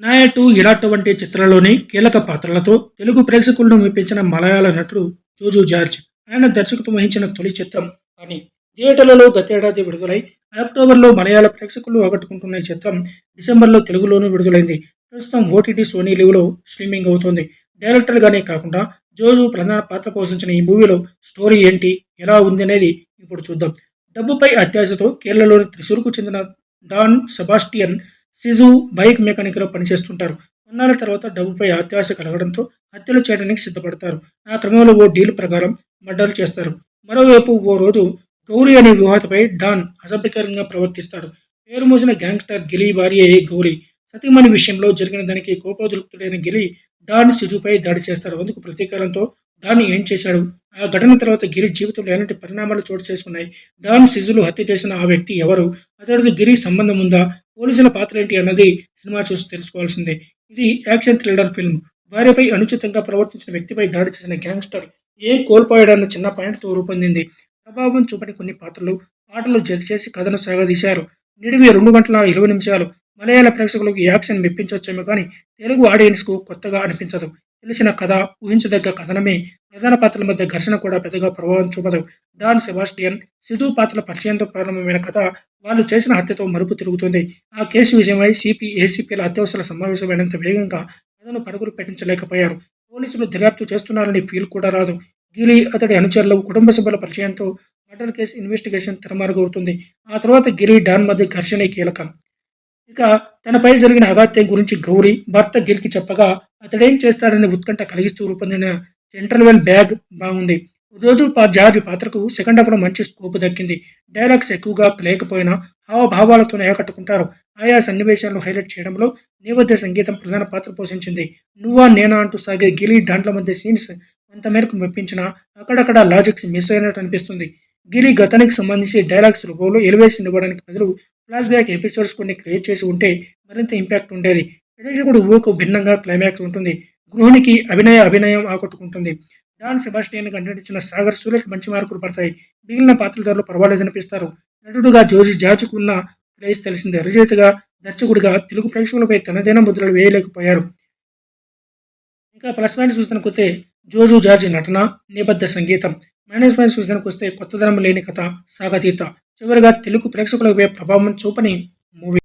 నాయటు ఇరాట్ వంటి చిత్రాల్లోని కీలక పాత్రలతో తెలుగు ప్రేక్షకులను మెప్పించిన మలయాళ నటుడు జోజు జార్జ్. ఆయన దర్శకత్వం వహించిన తొలి చిత్రం. అని థియేటర్లలో గతేడాది విడుదలై అక్టోబర్లో మలయాళ ప్రేక్షకులు ఆకట్టుకుంటున్న ఈ చిత్రం డిసెంబర్లో తెలుగులోనూ విడుదలైంది. ప్రస్తుతం ఓటీటీ సోనీ లీవ్లో స్ట్రీమింగ్ అవుతోంది. డైరెక్టర్గానే కాకుండా జోజు ప్రధాన పాత్ర పోషించిన ఈ మూవీలో స్టోరీ ఏంటి ఎలా ఉంది అనేది ఇప్పుడు చూద్దాం. డబ్బుపై అత్యాశతో కేరళలోని త్రిశూర్కు చెందిన డాన్ సెబాస్టియన్ సిజు బైక్ మెకానిక్గా పనిచేస్తుంటారు. కొన్నాళ్ళ తర్వాత డబ్బుపై అత్యాశ కలగడంతో హత్యలు చేయడానికి సిద్ధపడతారు. ఆ క్రమంలో ఓ డీల్ ప్రకారం మర్డర్లు చేస్తారు. మరోవైపు ఓ రోజు గౌరీ అనే వివాహతపై డాన్ అసభ్యకరంగా ప్రవర్తిస్తాడు. పేరు మోసిన గ్యాంగ్స్టర్ గిలి భార్య గౌరీ. సతీమణి విషయంలో జరిగిన దానికి కోపోద్రిక్తుడైన గిలి డాన్ సిజుపై దాడి చేస్తాడు. అందుకు ప్రతీకారంతో డాన్ ఏం చేశాడు? ఆ ఘటన తర్వాత గిరి జీవితంలో ఎలాంటి పరిణామాలు చోటు చేసుకున్నాయి? డాన్ సిజులు హత్య చేసిన ఆ వ్యక్తి ఎవరు? అతడితో గిరి సంబంధం ఉందా? పోలీసుల పాత్ర ఏంటి అన్నది సినిమా చూసి తెలుసుకోవాల్సిందే. ఇది యాక్షన్ థ్రిల్లర్ ఫిల్మ్. భార్యపై అనుచితంగా ప్రవర్తించిన వ్యక్తిపై దాడి చేసిన గ్యాంగ్స్టర్ ఏ కోల్పోయాడన్న చిన్న పాయింట్తో రూపొందింది. ప్రభావం చూపని కొన్ని పాత్రలు పాటలు జత చేసి కథను సాగదీశారు. నిడివి రెండు గంటల ఇరవై నిమిషాలు. మలయాళ ప్రేక్షకులకు యాక్షన్ మెప్పించవచ్చేమో కానీ తెలుగు ఆడియన్స్కు కొత్తగా అనిపించదు. తెలిసిన కథ ఊహించదగ్గ కథనమే. ప్రధాన పాత్రల మధ్య ఘర్షణ కూడా పెద్దగా ప్రభావం చూపదు. డాన్ సెబాస్టియన్ సిజు పాత్రల పరిచయంతో ప్రారంభమైన కథ వాళ్ళు చేసిన హత్యతో మరుపు తిరుగుతుంది. ఆ కేసు విషయమై సిపి ఏసీపీల అత్యవసర సమావేశమైనంత వేగంగా కథను పరుగులు పెట్టించలేకపోయారు. పోలీసులు దర్యాప్తు చేస్తున్నారని ఫీల్ కూడా రాదు. గిలి అతడి అనుచరులు కుటుంబ సభ్యుల పరిచయంతో మర్డర్ కేసు ఇన్వెస్టిగేషన్ తెరమారుగవుతుంది. ఆ తర్వాత గిరి డాన్ మధ్య ఘర్షణే కీలకం. ఇక తనపై జరిగిన అగాత్యం గురించి గౌరీ భర్త గిల్కి చెప్పగా అతడేం చేస్తాడని ఉత్కంఠ కలిగిస్తూ రూపొందిన ఇంటర్వెల్ బ్యాగ్ బాగుంది. రోజు పా జార్జ్ పాత్రకు సెకండ్ అప్పుడు మంచి స్కోప్ దక్కింది. డైలాగ్స్ ఎక్కువగా లేకపోయినా హావభావాలతో ఆకట్టుకుంటారు ఆయా సన్నివేశాలను హైలైట్ చేయడంలో నేపథ్య సంగీతం ప్రధాన పాత్ర పోషించింది. నువ్వా నేనా అంటూ సాగే గిలి డాంట్ల మధ్య సీన్స్ కొంతమేరకు మెప్పించినా అక్కడక్కడ లాజిక్స్ మిస్ అయినట్టు అనిపిస్తుంది. గిరి గతానికి సంబంధించి డైలాగ్స్ రూపంలో ఎలివేషన్ ఇవ్వడానికి బదులు ఫ్లాష్ బ్యాక్ ఎపిసోడ్స్ కొన్ని క్రియేట్ చేసి ఉంటే మరింత ఇంపాక్ట్ ఉండేది. ప్రేక్షకుడు ఊకు భిన్నంగా క్లైమాక్స్ ఉంటుంది. గృహిణికి అభినయ అభినయం ఆకట్టుకుంటుంది. డాన్ సెబాస్టియన్ నటించిన సాగర్ సూర్యకి మంచి మార్కులు పడతాయి. మిగిలిన పాత్రధారులు పర్వాలేదనిపిస్తారు నటుడుగా జోజి జాచుకున్న ప్లేస్ తెలిసిందే. రచయితగా దర్శకుడిగా తెలుగు ప్రేక్షకులపై తనదైన ముద్రలు వేయలేకపోయారు. ఇంకా ప్లస్ పాయింట్ చూస్తున్న వస్తే జోజు జార్జ్ నటన నేపథ్య సంగీతం మేనేజ్మెంట్ పాయింట్ వస్తే కొత్తదనం లేని కథ సాగతీత. చివరిగా తెలుగు ప్రేక్షకులపై ప్రభావం చూపని మూవీ.